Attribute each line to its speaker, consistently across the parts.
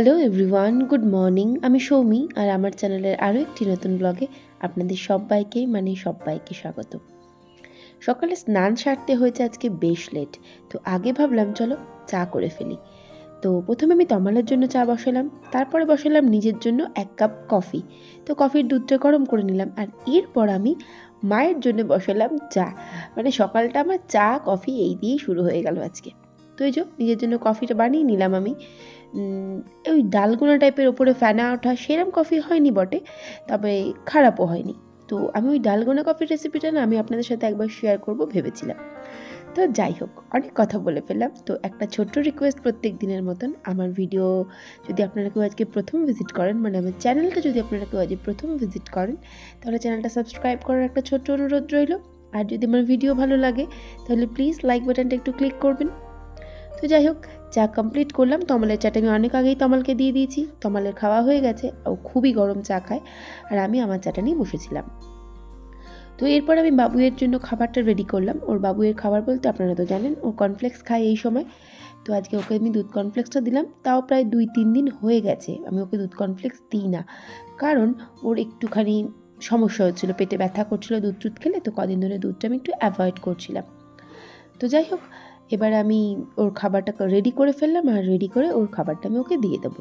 Speaker 1: Hello everyone good morning আমি সৌমি আর আমার চ্যানেলের আরও একটি নতুন ব্লগে আপনাদের সবাইকে মানে সবাইকে স্বাগত। সকালে স্নান সারতে হয়েছে আজকে বেশ লেট তো আগে ভাবলাম চলো চা করে ফেলি। তো প্রথমে আমি তমালের জন্য চা বসালাম, তারপরে বসালাম নিজের জন্য এক কাপ কফি। তো কফির দুধটা গরম করে নিলাম আর এরপর আমি মায়ের জন্য বসালাম চা। মানে সকালটা আমার চা, কফি এই দিয়েই শুরু হয়ে গেল আজকে। তো এই যে নিজের জন্য কফিটা বানিয়ে নিলাম আমি। ওই ডালগোনা টাইপের ওপরে ফ্যানা ওঠা সেরম কফি হয়নি বটে, তবে খারাপও হয়নি। তো আমি ওই ডালগোনা কফির রেসিপিটা না আমি আপনাদের সাথে একবার শেয়ার করব ভেবেছিলাম। তো যাই হোক, অনেক কথা বলে ফেললাম। তো একটা ছোট্ট রিকোয়েস্ট প্রত্যেক দিনের মতন, আমার ভিডিও যদি আপনারা কেউ আজকে প্রথম ভিজিট করেন মানে আমার চ্যানেলটা যদি আপনারা কেউ আজকে প্রথম ভিজিট করেন, তাহলে চ্যানেলটা সাবস্ক্রাইব করার একটা ছোট্ট অনুরোধ রইল। আর যদি আমার ভিডিও ভালো লাগে, তাহলে প্লিজ লাইক বাটনটা একটু ক্লিক করবেন। তো যাই হোক চা কমপ্লিট করলাম, তমালের চাটা আমি অনেক আগেই তমালকে দিয়ে দিয়েছি। তমালের খাওয়া হয়ে গেছে, ও খুবই গরম চা খায়, আর আমি আমার চাটা নিয়ে বসেছিলাম। তো এরপর আমি বাবুয়ের জন্য খাবারটা রেডি করলাম। ওর বাবুয়ের খাবার বলতে আপনারা তো জানেন, ও কর্নফ্লেক্স খায় এই সময়। তো আজকে ওকে আমি দুধ কর্নফ্লেক্সটা দিলাম, তাও প্রায় দুই তিন দিন হয়ে গেছে। আমি ওকে দুধ কর্নফ্লেক্স দিই না, কারণ ওর একটুখানি সমস্যা হচ্ছিল, পেটে ব্যথা করছিল দুধ টুধ খেলে, তো কদিন ধরে দুধটা আমি একটু অ্যাভয়েড করছিলাম। তো যাই হোক এবার আমি ওর খাবারটা রেডি করে ফেললাম আর রেডি করে ওর খাবারটা আমি ওকে দিয়ে দেবো।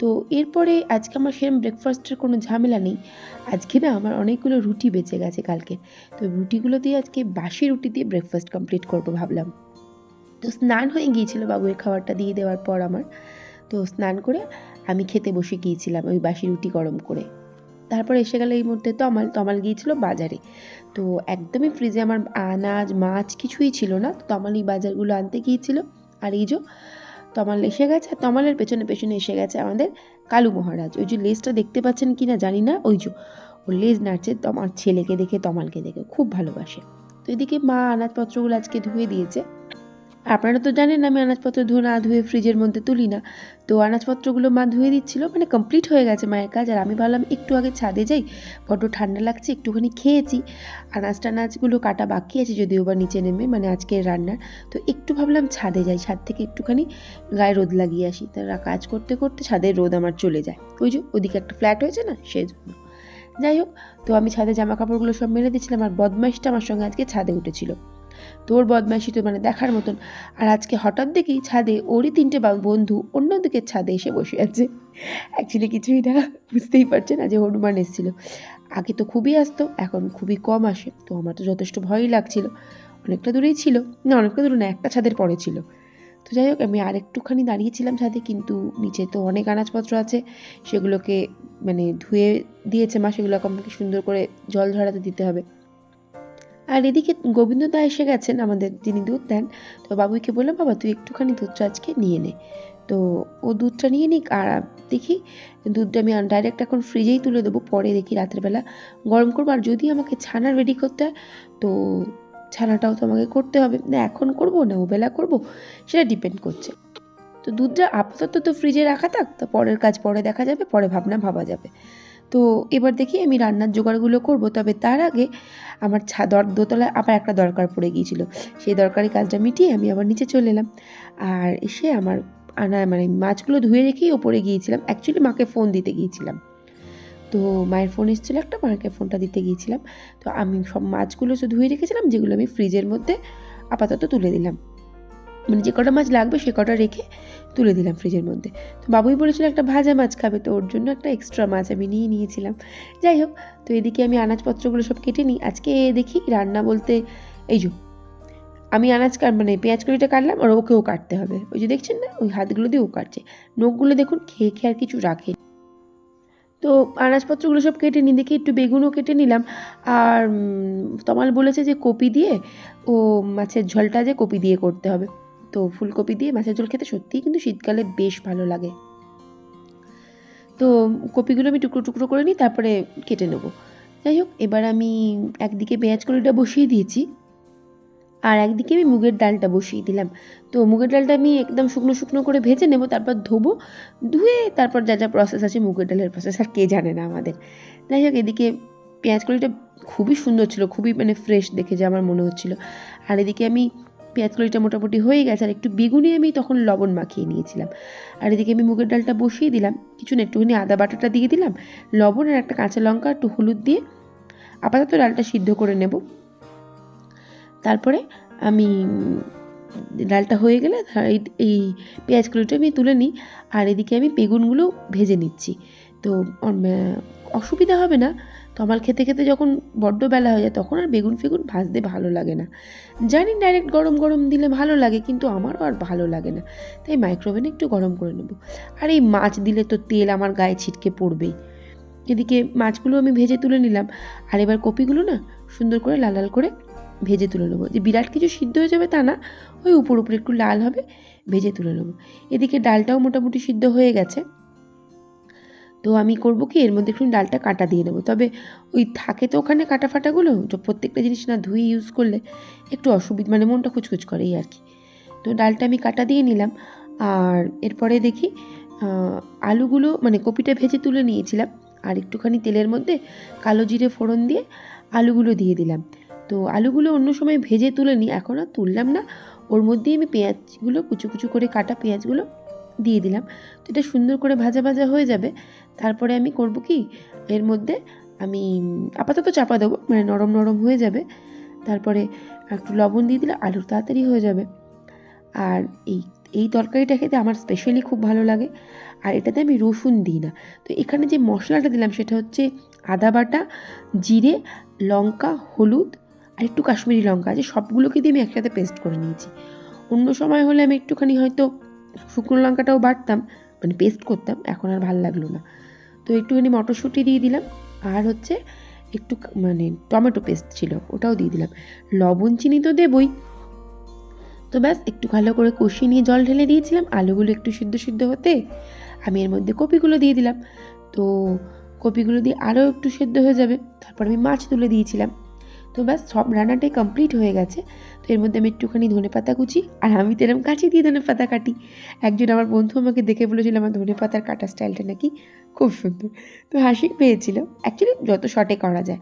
Speaker 1: তো এরপরে আজকে আমার সেরকম ব্রেকফাস্টের কোনো ঝামেলা নেই। আজকে না আমার অনেকগুলো রুটি বেঁচে গেছে কালকে। তো রুটিগুলো দিয়ে আজকে বাসি রুটি দিয়ে ব্রেকফাস্ট কমপ্লিট করব ভাবলাম। তো স্নান হয়ে গিয়েছিল বাবুয়ের খাবারটা দিয়ে দেওয়ার পর আমার। তো স্নান করে আমি খেতে বসে গিয়েছিলাম ওই বাসি রুটি গরম করে। তারপর এসে গেল এই মুহূর্তে তমাল তমাল গিয়েছিল বাজারে। তো একদমই ফ্রিজে আমার আনাজ, মাছ কিছুই ছিল না। তো তমাল এই বাজারগুলো আনতে গিয়েছিল। আর এই যে তমাল এসে গেছে, তমালের পেছনে পেছনে এসে গেছে আমাদের কালু মহারাজ। ওই যে লেজটা দেখতে পাচ্ছেন কি না জানি না। ওই যে ওর লেজ নাড়ছে তোমার ছেলেকে দেখে, তমালকে দেখে। খুব ভালোবাসে। তো এদিকে মা আনাজপত্রগুলো আজকে ধুয়ে দিয়েছে। আপনারা তো জানেন আমি আনাজপত্র ধুয়ে না ধুয়ে ফ্রিজের মধ্যে তুলি না। তো আনাজপত্রগুলো মা ধুয়ে দিচ্ছিল মানে কমপ্লিট হয়ে গেছে মায়ের কাজ। আর আমি ভাবলাম একটু আগে ছাদে যাই, বড্ড ঠান্ডা লাগছে, একটুখানি খেয়েছি। আনাজ টানাজগুলো কাটা বাকি আছে, যদিও বা নিচে নেমে মানে আজকের রান্নার। তো একটু ভাবলাম ছাদে যাই, ছাদ থেকে একটুখানি গায়ে রোদ লাগিয়ে আসি। তারা কাজ করতে করতে ছাদের রোদ আমার চলে যায়। ওই যে ওদিকে একটা ফ্ল্যাট হয়েছে না, সেই জন্য। যাই হোক, তো আমি ছাদে জামা কাপড়গুলো সব মেলে দিচ্ছিলাম আর বদমাইশটা আমার সঙ্গে আজকে ছাদে উঠেছিল। তোর বদমাইশি তো মানে দেখার মতন। আর আজকে হঠাৎ দেখি ছাদে ওরই তিনটে বন্ধু অন্য অন্যদিকে ছাদে এসে বসে আছে। অ্যাকচুয়ালি কিছুই না, বুঝতেই পারছে না যে হনুমান এসেছিল। আগে তো খুবই আসতো, এখন খুবই কম আসে। তো আমার তো যথেষ্ট ভয়ই লাগছিল। অনেকটা দূরেই ছিল। না, অনেকটা দূরে না, একটা ছাদের পরে ছিল। তো যাই হোক, আমি আর একটুখানি দাঁড়িয়েছিলাম ছাদে, কিন্তু নিচে তো অনেক আনাজপত্র আছে। সেগুলোকে মানে ধুয়ে দিয়েছে মা, সেগুলোকে আমাকে সুন্দর করে জল ঝরাতে দিতে হবে। আর এদিকে গোবিন্দদা এসে গেছেন, আমাদের যিনি দুধ দেন। তো বাবুইকে বললাম, বাবা, তুই একটুখানি দুধটা আজকে নিয়ে নে। তো ও দুধটা নিয়ে নিক, আর দেখি দুধটা আমি ডাইরেক্ট এখন ফ্রিজেই তুলে দেবো, পরে দেখি রাতের বেলা গরম করব। আর যদি আমাকে ছানা রেডি করতে হয়, তো ছানাটাও তো আমাকে করতে হবে। না, এখন করব না ও বেলা করব, সেটা ডিপেন্ড করছে। তো দুধটা আপাতত তো ফ্রিজে রাখা থাক, তো পরের কাজ পরে দেখা যাবে, পরে ভাবনা ভাবা যাবে। তো এবার দেখি আমি রান্নার জোগাড়গুলো করব। তবে তার আগে আমার ছা দোতলায় আবার একটা দরকার পড়ে গিয়েছিল। সেই দরকারি কাজটা মিটিয়ে আমি আবার নিচে চলে এলাম। আর এসে আমার আনা মানে মাছগুলো ধুয়ে রেখেই ওপরে গিয়েছিলাম। অ্যাকচুয়ালি মাকে ফোন দিতে গিয়েছিলাম। তো মায়ের ফোন এসেছিল একটা, মাকে ফোনটা দিতে গিয়েছিলাম। তো আমি সব মাছগুলো ধুয়ে রেখেছিলাম, যেগুলো আমি ফ্রিজের মধ্যে আপাতত তুলে দিলাম। মানে যে কটা মাছ লাগবে সে কটা রেখে তুলে দিলাম ফ্রিজের মধ্যে। তো বাবুই বলেছিল একটা ভাজা মাছ খাবে, তো ওর জন্য একটা এক্সট্রা মাছ আমি নিয়ে নিয়েছিলাম। যাই হোক, তো এদিকে আমি আনাজপত্রগুলো সব কেটে নিই। আজকে দেখি রান্না বলতে এই যে, আমি আনাজ কাট মানে পেঁয়াজ কড়িটা কাটলাম আর ওকেও কাটতে হবে। ওই যে দেখছেন না, ওই হাতগুলো দিয়ে ও কাটছে। নখগুলো দেখুন, খেয়ে খেয়ে আর কিছু রাখে। তো আনাজপত্রগুলো সব কেটে নিই, দেখি একটু বেগুনও কেটে নিলাম। আর তমাল বলেছে যে কপি দিয়ে ও মাছের ঝোলটা যে কপি দিয়ে করতে হবে। তো ফুলকপি দিয়ে মাছের ঝোল খেতে সত্যিই কিন্তু শীতকালে বেশ ভালো লাগে। তো কপিগুলো আমি টুকরো টুকরো করে নিই, তারপরে কেটে নেব। যাই হোক, এবার আমি একদিকে পেঁয়াজ কড়িটা বসিয়ে দিয়েছি আর একদিকে আমি মুগের ডালটা বসিয়ে দিলাম। তো মুগের ডালটা আমি একদম শুকনো শুকনো করে ভেজে নেব, তারপর ধোবো, ধুয়ে তারপর যা যা প্রসেস আছে মুগের ডালের প্রসেস আর কে জানে না আমাদের। যাই হোক, এদিকে পেঁয়াজ কড়িটা খুবই সুন্দর ছিল, খুবই মানে ফ্রেশ দেখে যে আমার মনে হচ্ছিল। আর এদিকে আমি পেঁয়াজ কলিটা মোটামুটি হয়ে গেছে, আর একটু বেগুনি আমি তখন লবণ মাখিয়ে নিয়েছিলাম। আর এদিকে আমি মুগের ডালটা বসিয়ে দিলাম, কিছু না, একটুখানি আদা বাটাটা দিয়ে দিলাম, লবণ আর একটা কাঁচা লঙ্কা, একটু হলুদ দিয়ে আপাতত ডালটা সিদ্ধ করে নেব। তারপরে আমি, ডালটা হয়ে গেলে এই এই পেঁয়াজ কলিটা আমি তুলে নিই, আর এদিকে আমি বেগুনগুলো ভেজে নিচ্ছি। তো অসুবিধা হবে না তো আমার খেতে খেতে যখন বড্ড বেলা হয়ে যায়, তখন আর বেগুন ফেগুন ভাজতে ভালো লাগে না। জানি ডাইরেক্ট গরম গরম দিলে ভালো লাগে, কিন্তু আমারও আর ভালো লাগে না। তাই মাইক্রোওভেনে একটু গরম করে নেব। আর এই মাছ দিলে তো তেল আমার গায়ে ছিটকে পড়বেই। এদিকে মাছগুলো আমি ভেজে তুলে নিলাম। আর এবার কপিগুলো না সুন্দর করে লাল লাল করে ভেজে তুলে নেব। যে বিরাট কিছু সিদ্ধ হয়ে যাবে তা না, ওই উপর উপরে একটু লাল হবে, ভেজে তুলে নেব। এদিকে ডালটাও মোটামুটি সিদ্ধ হয়ে গেছে। তো আমি করব কি, এর মধ্যে একটু ডালটা কাটা দিয়ে নেব। তবে ওই থাকে তো ওখানে কাটা ফাটাগুলো তো প্রত্যেকটা জিনিস না ধুয়ে ইউজ করলে একটু অসুবিধা মানে মনটা খুচখুচ করে এই আর কি। তো ডালটা আমি কাটা দিয়ে নিলাম। আর এরপরে দেখি আলুগুলো মানে কপিটা ভেজে তুলে নিয়েছিলাম। আর একটুখানি তেলের মধ্যে কালো জিরে ফোড়ন দিয়ে আলুগুলো দিয়ে দিলাম। তো আলুগুলো অন্য সময় ভেজে তুলে নিই এখন আর তুললাম না। ওর মধ্যেই আমি পেঁয়াজগুলো, কুচু কুচু করে কাটা পেঁয়াজগুলো দিয়ে দিলাম। তো এটা সুন্দর করে ভাজা ভাজা হয়ে যাবে। তারপরে আমি করব কি? এর মধ্যে আমি আপাতত চাপা দেবো মানে নরম নরম হয়ে যাবে। তারপরে একটু লবণ দিয়ে দিলে আলু তাড়াতাড়ি হয়ে যাবে। আর এই এই তরকারিটা খেতে আমার স্পেশালি খুব ভালো লাগে। আর এটাতে আমি রসুন দিই না। তো এখানে যে মশলাটা দিলাম সেটা হচ্ছে আদা বাটা, জিরে, লঙ্কা, হলুদ আর একটু কাশ্মীরি লঙ্কা। আছে সবগুলোকে দিয়ে আমি একসাথে পেস্ট করে নিয়েছি। অন্য সময় হলে আমি একটুখানি হয়তো শুকনো লঙ্কাটাও বাটতাম মানে পেস্ট করতাম, এখন আর ভালো লাগল না। তো একটুখানি মটরশুঁটি দিয়ে দিলাম, আর হচ্ছে একটু মানে টমেটো পেস্ট ছিল, ওটাও দিয়ে দিলাম। লবণ চিনি তো দেবই। তো ব্যাস, একটু ভালো করে কষিয়ে নিয়ে জল ঢেলে দিয়েছিলাম, আলুগুলো একটু সিদ্ধ সিদ্ধ হতে আমি এর মধ্যে কপিগুলো দিয়ে দিলাম। তো কপিগুলো দিয়ে আরও একটু সেদ্ধ হয়ে যাবে, তারপর আমি মাছ তুলে দিয়েছিলাম। তো ব্যাস, সব রান্নাটাই কমপ্লিট হয়ে গেছে। তো এর মধ্যে আমি একটুখানি ধনে পাতা কুচি, আর আমি তো এরকম কাঁচি দিয়ে ধনে পাতা কাটি। একজন আমার বন্ধু আমাকে দেখে বলেছিল, আমার ধনে পাতার কাটা স্টাইলটা নাকি খুব সুন্দর। তো হাসি পেয়েছিল। অ্যাকচুয়ালি যত শর্টে করা যায়।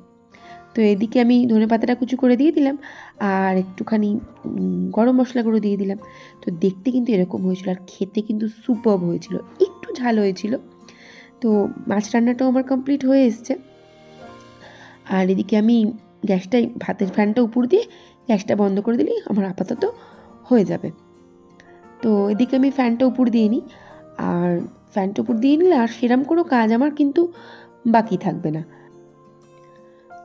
Speaker 1: তো এদিকে আমি ধনে পাতাটা কুচি করে দিয়ে দিলাম, আর একটুখানি গরম মশলা গুঁড়ো দিয়ে দিলাম। তো দেখতে কিন্তু এরকম হয়েছিল, আর খেতে কিন্তু সুপার হয়েছিল। একটু ঝাল হয়েছিল। তো মাছ রান্নাটাও আমার কমপ্লিট হয়ে এসছে। আর এদিকে আমি গ্যাসটাই, ভাতের ফ্যানটা উপর দিয়ে গ্যাসটা বন্ধ করে দিলেই আমার আপাতত হয়ে যাবে। তো এদিকে আমি ফ্যানটা উপর দিয়ে নিই। আর ফ্যানটা উপর দিয়ে নিলে আর সেরম কোনো কাজ আমার কিন্তু বাকি থাকবে না।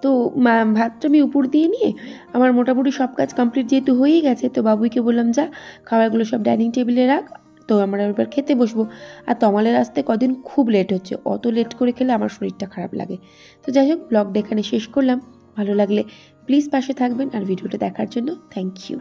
Speaker 1: তো ভাতটা আমি উপর দিয়ে নিয়ে আমার মোটামুটি সব কাজ কমপ্লিট যেহেতু হয়েই গেছে, তো বাবুইকে বললাম, যা, খাবারগুলো সব ডাইনিং টেবিলে রাখ, তো আমরা এবার খেতে বসবো। আর তমালের আসতে কদিন খুব লেট হচ্ছে, অত লেট করে খেলে আমার শরীরটা খারাপ লাগে। তো যাই হোক, ব্লগটা এখানে শেষ করলাম। ভালো লাগলে প্লিজ পাশে থাকবেন আর ভিডিওটা দেখার জন্য থ্যাংক ইউ